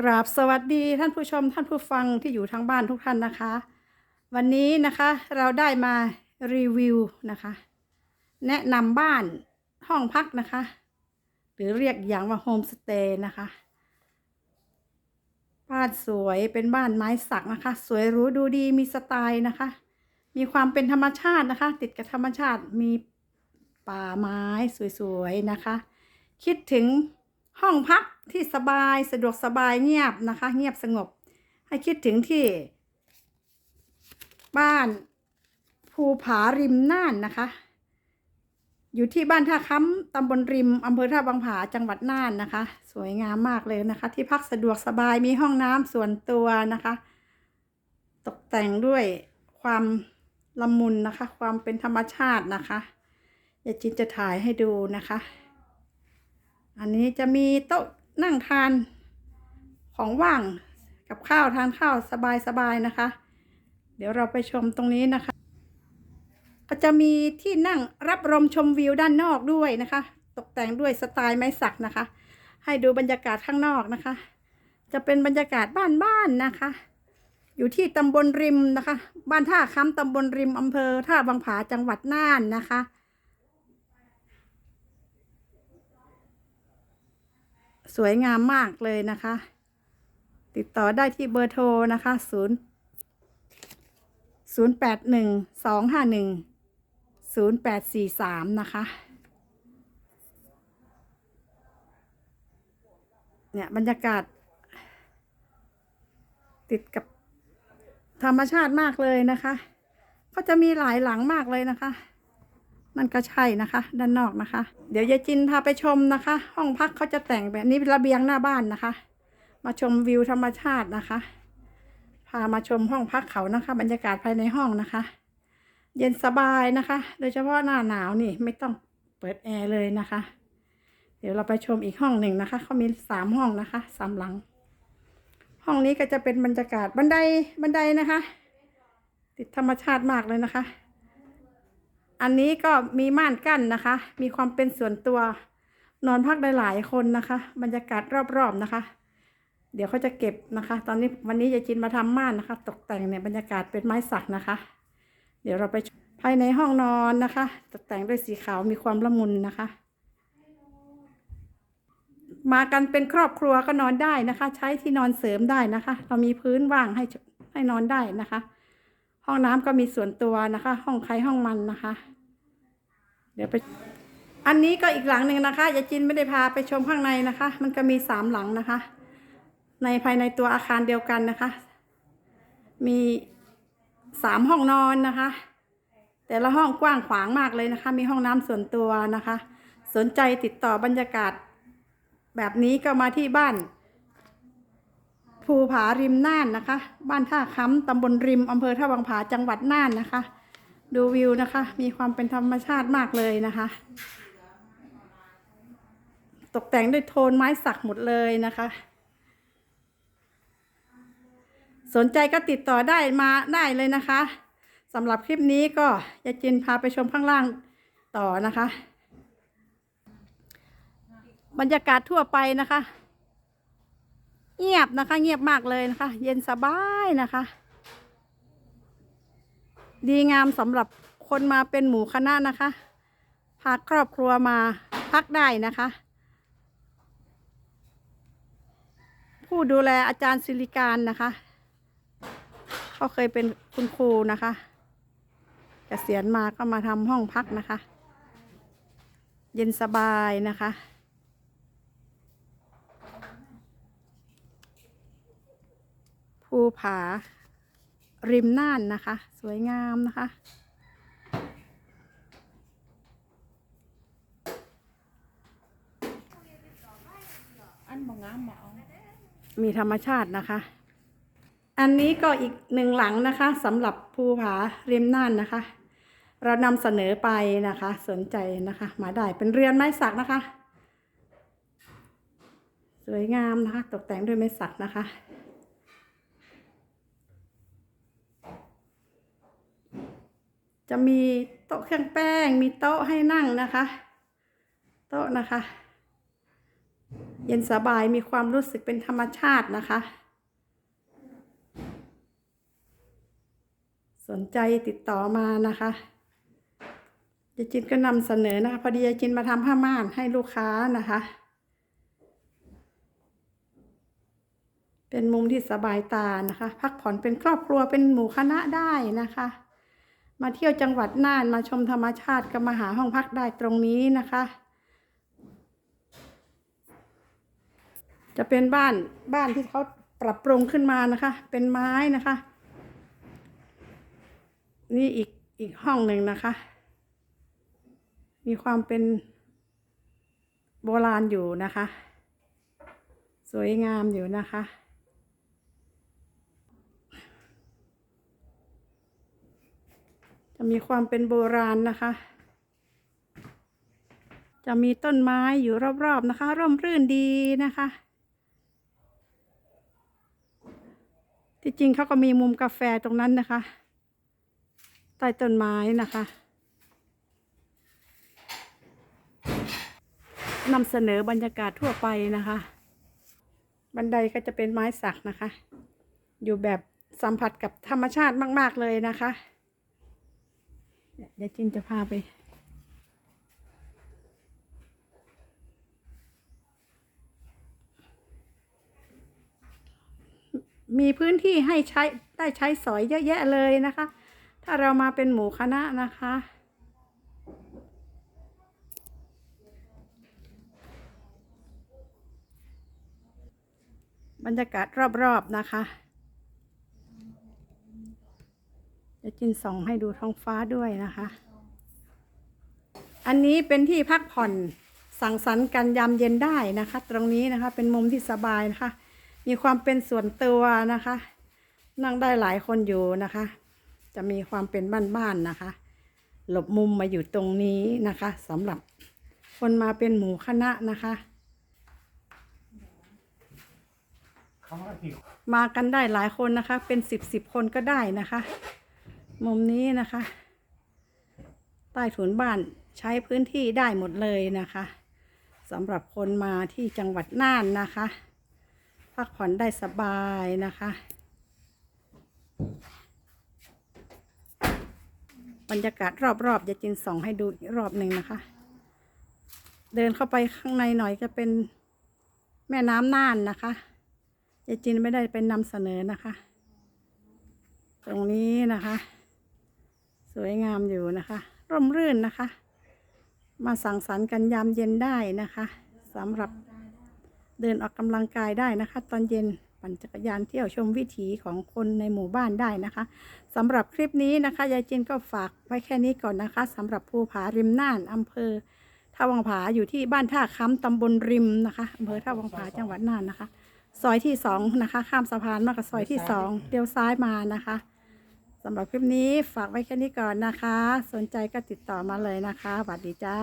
กราบสวัสดีท่านผู้ชมท่านผู้ฟังที่อยู่ทางบ้านทุกท่านนะคะ วันนี้นะคะเราได้มารีวิวนะคะ แนะนำบ้านห้องพักนะคะ หรือเรียกอย่างว่าโฮมสเตย์นะคะ บ้านสวยเป็นบ้านไม้สักนะคะ สวยหรู้ดูดีมีสไตล์นะคะ มีความเป็นธรรมชาตินะคะ ติดกับธรรมชาติมีป่าไม้สวยๆนะคะ คิดถึง ห้องพักที่สบายสะดวกสบายเงียบนะคะ เงียบสงบ ให้คิดถึงที่ บ้านภูผาริมน่านนะคะ อยู่ที่บ้านท่าค้ำตำบลริมอำเภอท่าบางผาจังหวัดน่านนะคะ สวยงามมากเลยนะคะ ที่พักสะดวกสบายมีห้องน้ำส่วนตัวนะคะ ตกแต่งด้วยความละมุนนะคะ ความเป็นธรรมชาตินะคะยายจินจะถ่ายให้ดูนะคะ อันนี้จะมีโต๊ะนั่งทานของว่างกับข้าวทานข้าวสบายๆนะคะ เดี๋ยวเราไปชมตรงนี้นะคะ ก็จะมีที่นั่งรับลมชมวิวด้านนอกด้วยนะคะ ตกแต่งด้วยสไตล์ไม้สักนะคะ ให้ดูบรรยากาศข้างนอกนะคะ จะเป็นบรรยากาศบ้านๆนะคะ อยู่ที่ตำบลริมนะคะ บ้านท่าค้ำตำบลริมอำเภอท่าบางผาจังหวัดน่านนะคะ สวยงามมากเลยนะคะ ติดต่อได้ที่เบอร์โทรนะคะ0 0 8 1 2 5 1 0 8 4 3 นะคะ เนี่ยบรรยากาศ ติดกับธรรมชาติมากเลยนะคะ ก็จะมีหลายหลังมากเลยนะคะ นั่นก็ใช่นะคะ ด้านนอกนะคะ เดี๋ยวยายจินพาไปชมนะคะ ห้องพักเขาจะแต่งแบบนี้ระเบียงหน้าบ้านนะคะ มาชมวิวธรรมชาตินะคะ พามาชมห้องพักเขานะคะ บรรยากาศภายในห้องนะคะ เย็นสบายนะคะ โดยเฉพาะหน้าหนาวนี่ไม่ต้องเปิดแอร์เลยนะคะ เดี๋ยวเราไปชมอีกห้องหนึ่งนะคะเขามีสามห้องนะคะสามหลัง ห้องนี้ก็จะเป็นบรรยากาศบันไดบันไดนะคะ ติดธรรมชาติมากเลยนะคะ อันนี้ก็มีม่านกั้นนะคะ มีความเป็นส่วนตัว นอนพักได้หลายคนนะคะ บรรยากาศรอบๆนะคะ เดี๋ยวเขาจะเก็บนะคะ ตอนนี้วันนี้ยายจินมาทำม่านนะคะ ตกแต่งเนี่ยบรรยากาศเป็นไม้สักนะคะ เดี๋ยวเราไปภายในห้องนอนนะคะ ตกแต่งด้วยสีขาวมีความละมุนนะคะ มากันเป็นครอบครัวก็นอนได้นะคะ ใช้ที่นอนเสริมได้นะคะ เรามีพื้นว่างให้ให้นอนได้นะคะ ห้องน้ำก็มีส่วนตัวนะคะ ห้องใครห้องมันนะคะ เดี๋ยวไป อันนี้ก็อีกหลังหนึ่งนะคะยายจินไม่ได้พาไปชมข้างในนะคะ มันก็มีสามหลังนะคะ ในภายในตัวอาคารเดียวกันนะคะ มีสามห้องนอนนะคะ แต่ละห้องกว้างขวางมากเลยนะคะ มีห้องน้ำส่วนตัวนะคะ สนใจติดต่อบรรยากาศ แบบนี้ก็มาที่บ้าน ภูผาริมน่านนะคะ บ้านท่าค้ำตำบลริมอำเภอท่าวังผาจังหวัดน่านนะคะ ดูวิวนะคะ มีความเป็นธรรมชาติมากเลยนะคะ ตกแต่งด้วยโทนไม้สักหมดเลยนะคะ สนใจก็ติดต่อได้มาได้เลยนะคะสำหรับคลิปนี้ก็ยายจินพาไปชมข้างล่างต่อนะคะ บรรยากาศทั่วไปนะคะ เงียบนะคะ เงียบมากเลยนะคะ เย็นสบายนะคะ ดีงามสำหรับคนมาเป็นหมู่คณะนะคะ พาครอบครัวมาพักได้นะคะ ผู้ดูแลอาจารย์ศิริการนะคะ เขาเคยเป็นคุณครูนะคะเกษียณมาก็มาทำห้องพักนะคะ เย็นสบายนะคะ ภูผา ริมน่านนะคะ สวยงามนะคะ อันบางงามมาเอามีธรรมชาตินะคะ อันนี้ก็อีกหนึ่งหลังนะคะสำหรับภูผาริมน่านนะคะ เรานำเสนอไปนะคะ สนใจนะคะ มาได้เป็นเรือนไม้สักนะคะ สวยงามนะคะ ตกแต่งด้วยไม้สักนะคะ จะมีโต๊ะเครื่องแป้ง มีโต๊ะให้นั่งนะคะ โต๊ะนะคะ เย็นสบายมีความรู้สึกเป็นธรรมชาตินะคะ สนใจติดต่อมานะคะยายจินก็นำเสนอนะคะ พอดียายจินมาทำผ้าม่านให้ลูกค้านะคะ เป็นมุมที่สบายตานะคะ พักผ่อนเป็นครอบครัวเป็นหมู่คณะได้นะคะ มาเที่ยวจังหวัดน่านมาชมธรรมชาติก็มาหาห้องพักได้ตรงนี้นะคะ จะเป็นบ้านบ้านที่เขาปรับปรุงขึ้นมานะคะ เป็นไม้นะคะ นี่อีกอีกห้องหนึ่งนะคะ มีความเป็นโบราณอยู่นะคะ สวยงามอยู่นะคะ จะมีความเป็นโบราณนะคะ จะมีต้นไม้อยู่รอบๆนะคะ ร่มรื่นดีนะคะ ที่จริงเขาก็มีมุมกาแฟตรงนั้นนะคะใต้ต้นไม้นะคะนำเสนอบรรยากาศทั่วไปนะคะ บันไดก็จะเป็นไม้สักนะคะ อยู่แบบสัมผัสกับธรรมชาติมาก ๆ เลยนะคะ เดี๋ยวจินจะพาไป มีพื้นที่ให้ใช้ได้ใช้สอยเยอะแยะเลยนะคะ ถ้าเรามาเป็นหมู่คณะนะคะบรรยากาศรอบ ๆ นะคะ จะจินส่องให้ดูท้องฟ้าด้วยนะคะ อันนี้เป็นที่พักผ่อนสังสรรค์กันยามเย็นได้นะคะ ตรงนี้นะคะเป็นมุมที่สบายนะคะ มีความเป็นส่วนตัวนะคะ นั่งได้หลายคนอยู่นะคะ จะมีความเป็นบ้านๆนะคะ หลบมุมมาอยู่ตรงนี้นะคะสำหรับคนมาเป็นหมู่คณะนะคะมากันได้หลายคนนะคะ เป็นสิบสิบคนก็ได้นะคะ มุมนี้นะคะ ใต้ถุนบ้านใช้พื้นที่ได้หมดเลยนะคะสำหรับคนมาที่จังหวัดน่านนะคะ พักผ่อนได้สบายนะคะ บรรยากาศรอบๆจะจินส่องให้ดูอีกรอบหนึ่งนะคะ เดินเข้าไปข้างในหน่อยจะเป็นแม่น้ำน่านนะคะยายจินไม่ได้เป็นนำเสนอนะคะ ตรงนี้นะคะ วยงามอยู่นะคะ ร่มรื่นนะคะ มาสังสรรค์กันยามเย็นได้นะคะสำหรับเดินออกกำลังกายได้นะคะ ตอนเย็นปั่นจักรยานเที่ยวชมวิถีของคนในหมู่บ้านได้นะคะสำหรับคลิปนี้นะคะยายจินก็ฝากไว้แค่นี้ก่อนนะคะสำหรับภูผาริมน่านอำเภอท่าวังผาอยู่ที่บ้านท่าค้ำตำบลริมนะคะอำเภอท่าวังผาจังหวัดน่านนะคะ ซอยที่สองนะคะ ข้ามสะพานมากับซอยที่สองเลี้ยวซ้ายมานะคะ สำหรับคลิปนี้ฝากไว้แค่นี้ก่อนนะคะ สนใจก็ติดต่อมาเลยนะคะสวัสดีจ้า